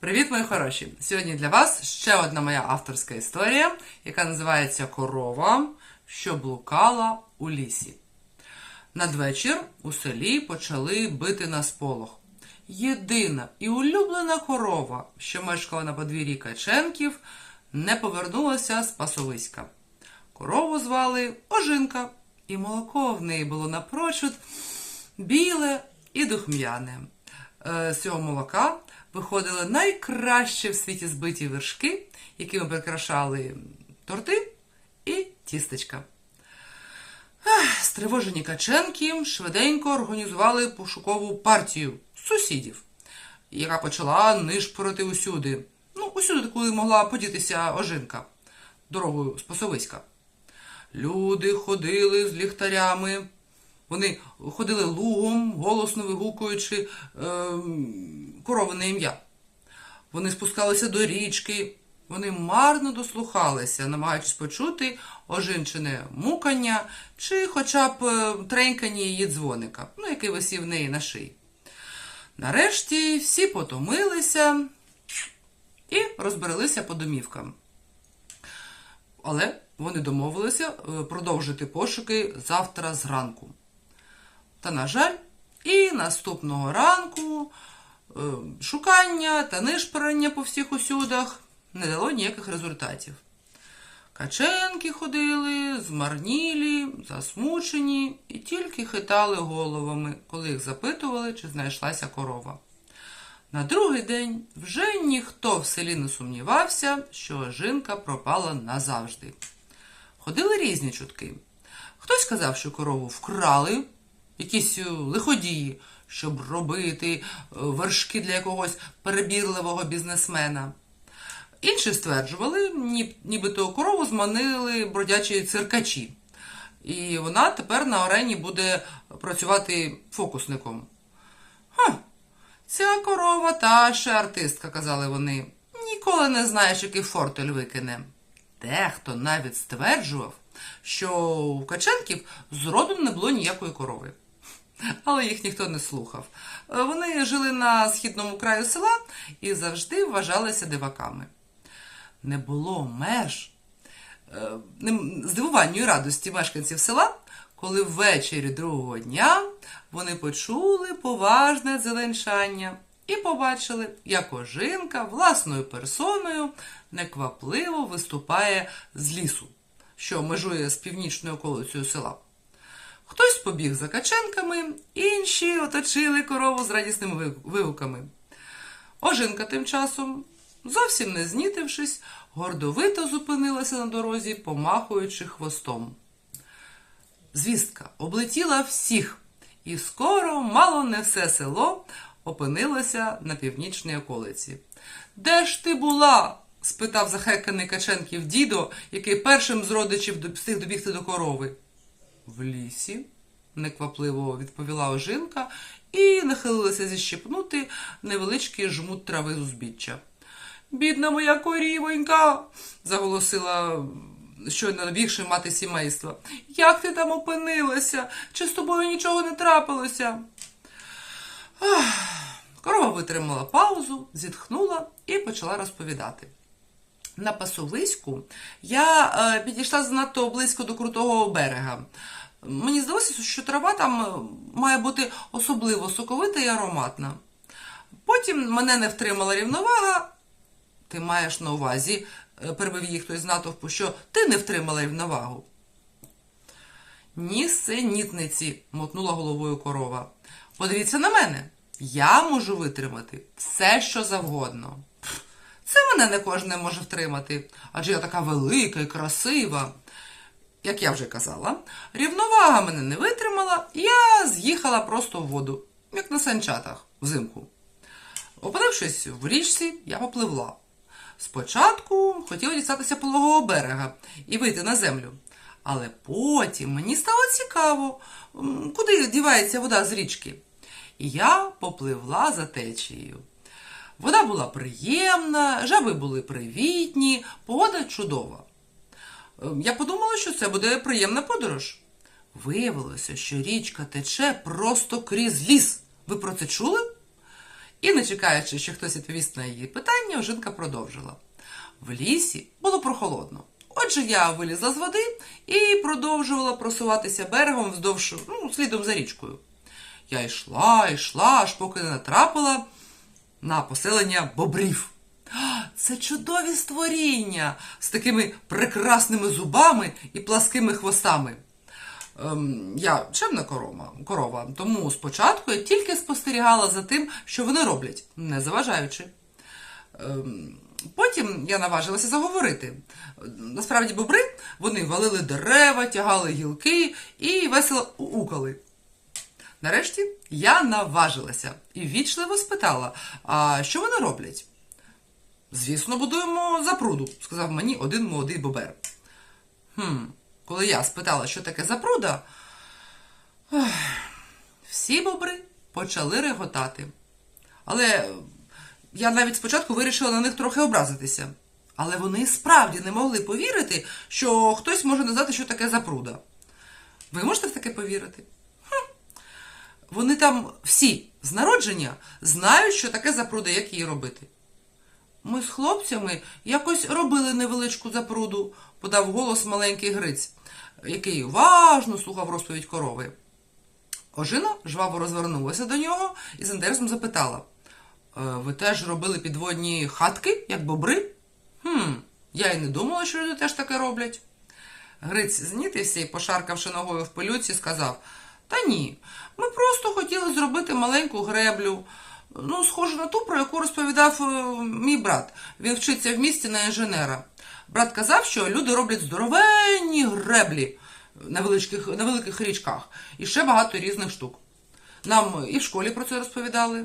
Привіт, мої хороші! Сьогодні для вас ще одна моя авторська історія, яка називається Корова, що блукала у лісі. Надвечір у селі почали бити на сполох. Єдина і улюблена корова, що мешкала на подвір'ї Каченків, не повернулася з пасовиська. Корову звали Ожинка, і молоко в неї було напрочуд біле і духм'яне. Е, З цього молока виходили найкраще в світі збиті вершки, якими прикрашали торти і тістечка. Стривожені Каченки швиденько організували пошукову партію сусідів, яка почала нишпорити усюди. Ну, усюди, коли могла подітися ожинка дорогою з Пасовиська. Люди ходили з ліхтарями, вони ходили лугом, голосно вигукуючи е, коровине ім'я. Вони спускалися до річки, вони марно дослухалися, намагаючись почути ожинчене мукання чи хоча б е, тренькання її дзвоника, ну, який висів в неї на шиї. Нарешті всі потомилися і розбрелися по домівкам. Але вони домовилися е, продовжити пошуки завтра зранку. Та, на жаль, і наступного ранку е, шукання та нишпорання по всіх усюдах не дало ніяких результатів. Каченки ходили, змарнілі, засмучені і тільки хитали головами, коли їх запитували, чи знайшлася корова. На другий день вже ніхто в селі не сумнівався, що жінка пропала назавжди. Ходили різні чутки. Хтось казав, що корову вкрали, якісь е, лиходії, щоб робити е, вершки для якогось перебірливого бізнесмена. Інші стверджували, ні- нібито корову зманили бродячі циркачі. І вона тепер на арені буде працювати фокусником. Ха, ця корова та ще артистка, казали вони. Ніколи не знаєш, який фортель викине. Дехто навіть стверджував, що у Каченків зроду не було ніякої корови. Але їх ніхто не слухав. Е, Вони жили на східному краю села і завжди вважалися диваками. Не було меж е, здивуванню і радості мешканців села, коли ввечері другого дня вони почули поважне зеленшання і побачили, як ожинка власною персоною неквапливо виступає з лісу, що межує з північною околицею села. Хтось побіг за каченками, інші оточили корову з радісними вигуками. Ожинка тим часом, зовсім не знітившись, гордовито зупинилася на дорозі, помахуючи хвостом. Звістка облетіла всіх, і скоро мало не все село опинилося на північній околиці. Де ж ти була? спитав захеканий Каченків дідо, який першим з родичів встиг добігти до корови. В лісі, неквапливо відповіла ожинка і нахилилася зіщипнути невеличкий жмут трави з узбіччя. Бідна моя корівонька, заголосила щойно набігши мати сімейства. Як ти там опинилася? Чи з тобою нічого не трапилося? Ах, Корова витримала паузу, зітхнула і почала розповідати. На пасовиську я е, підійшла занадто близько до крутого берега. Мені здалося, що трава там е, має бути особливо соковита і ароматна. Потім мене не втримала рівновага. Ти маєш на увазі, е, перебив її хтось з натовпу, що ти не втримала рівновагу. Нісенітниці, мотнула головою корова. Подивіться на мене. Я можу витримати все, що завгодно. Це мене не кожен може втримати, адже я така велика і красива. Як я вже казала, рівновага мене не витримала, і я з'їхала просто в воду, як на санчатах взимку. Опинившись в річці, я попливла. Спочатку хотіла дістатися пологового берега і вийти на землю. Але потім мені стало цікаво, куди дівається вода з річки. І я попливла за течією. Вода була приємна, жаби були привітні, погода чудова. Ем, Я подумала, що це буде приємна подорож. Виявилося, що річка тече просто крізь ліс. Ви про це чули? І, не чекаючи, що хтось відповість на її питання, Ожинка продовжила. В лісі було прохолодно. Отже, я вилізла з води і продовжувала просуватися берегом вздовж ну, слідом за річкою. Я йшла, йшла, аж поки не натрапила на поселення бобрів. Це чудові створіння з такими прекрасними зубами і пласкими хвостами. Ем, я чемна корова, корова, тому спочатку я тільки спостерігала за тим, що вони роблять, не заважаючи. Ем, Потім я наважилася заговорити. Насправді, бобри вони валили дерева, тягали гілки і весело укали. Нарешті я наважилася і ввічливо спитала, а що вони роблять? Звісно, будуємо запруду, сказав мені один молодий бобер. Хм, коли я спитала, що таке запруда, ех, всі бобри почали реготати. Але я навіть спочатку вирішила на них трохи образитися. Але вони справді не могли повірити, що хтось може не знати, що таке запруда. Ви можете в таке повірити? Вони там всі з народження знають, що таке запруда, як її робити. Ми з хлопцями якось робили невеличку запруду, подав голос маленький Гриць, який уважно слухав розповідь корови. Ожина жваво розвернулася до нього і з інтересом запитала: «Е, Ви теж робили підводні хатки, як бобри? Хм, я й не думала, що люди теж таке роблять. Гриць знітився і, пошаркавши ногою в пилюці, сказав: Та ні, ми просто хотіли зробити маленьку греблю. Ну, схожу на ту, про яку розповідав е, мій брат. Він вчиться в місті на інженера. Брат казав, що люди роблять здоровенні греблі на великих, на великих річках і ще багато різних штук. Нам і в школі про це розповідали.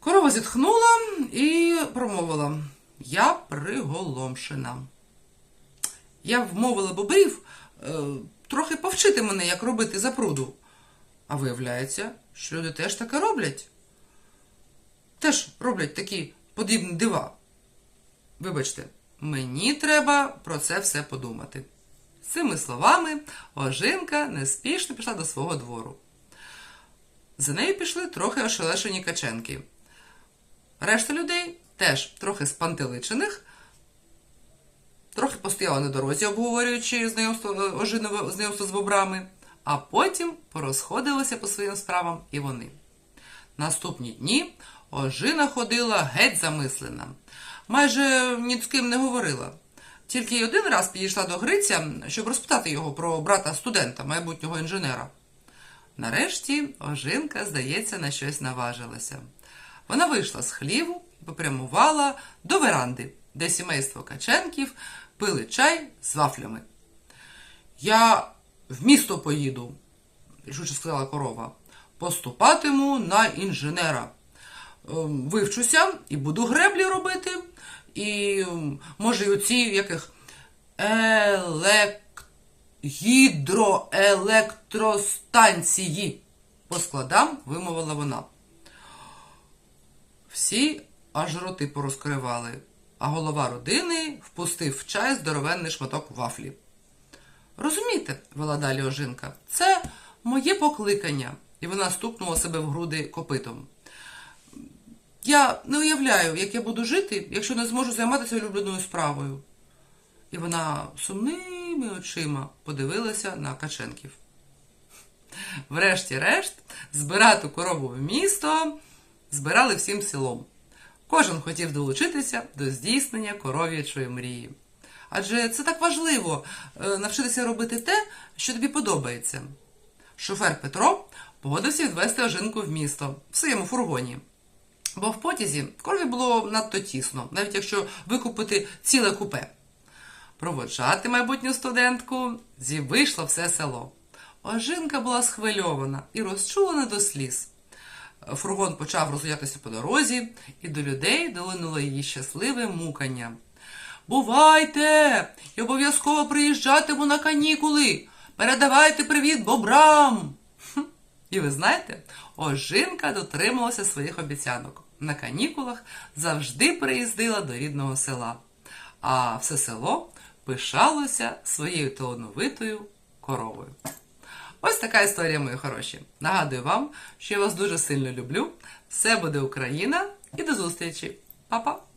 Корова зітхнула і промовила: Я приголомшена. Я вмовила бобрів е, трохи повчити мене, як робити запруду. А виявляється, що люди теж таке роблять. Теж роблять такі подібні дива. Вибачте, мені треба про це все подумати. З цими словами ожинка неспішно пішла до свого двору. За нею пішли трохи ошелешені каченки. Решта людей теж трохи спантеличених, трохи постояла на дорозі, обговорюючи знайомство, е, ожинове знайомство з бобрами, а потім порозходилися по своїм справам і вони. Наступні дні ожина ходила геть замислена. Майже ні з ким не говорила. Тільки й один раз підійшла до Гриця, щоб розпитати його про брата студента, майбутнього інженера. Нарешті ожинка, здається, на щось наважилася. Вона вийшла з хліву і попрямувала до веранди, де сімейство Каченків пили чай з вафлями. Я в місто поїду, рішуче сказала корова. Поступатиму на інженера. Ем, Вивчуся і буду греблі робити. І може й оці яких елек... гідроелектростанції. По складам вимовила вона. Всі аж роти порозкривали, а голова родини впустив в чай здоровенний шматок вафлі. Розумієте, вела далі ожинка, це моє покликання, і вона стукнула себе в груди копитом. Я не уявляю, як я буду жити, якщо не зможу займатися улюбленою справою. І вона сумними очима подивилася на Каченків. Врешті-решт, збирати корову в місто збирали всім селом. Кожен хотів долучитися до здійснення коров'ячої мрії. Адже це так важливо е, навчитися робити те, що тобі подобається. Шофер Петро погодився відвести ожинку в місто в своєму фургоні. Бо в потязі корові було надто тісно, навіть якщо викупити ціле купе. Проводжати майбутню студентку зі вийшло все село. Ожинка була схвильована і розчулена до сліз. Фургон почав розглядатися по дорозі, і до людей долинуло її щасливе мукання. Бувайте! І обов'язково приїжджатиму на канікули! Передавайте привіт бобрам! І ви знаєте, ожинка дотрималася своїх обіцянок. На канікулах завжди приїздила до рідного села, а все село пишалося своєю талановитою коровою. Ось така історія, мої хороші. Нагадую вам, що я вас дуже сильно люблю. Все буде Україна і до зустрічі. Па-па!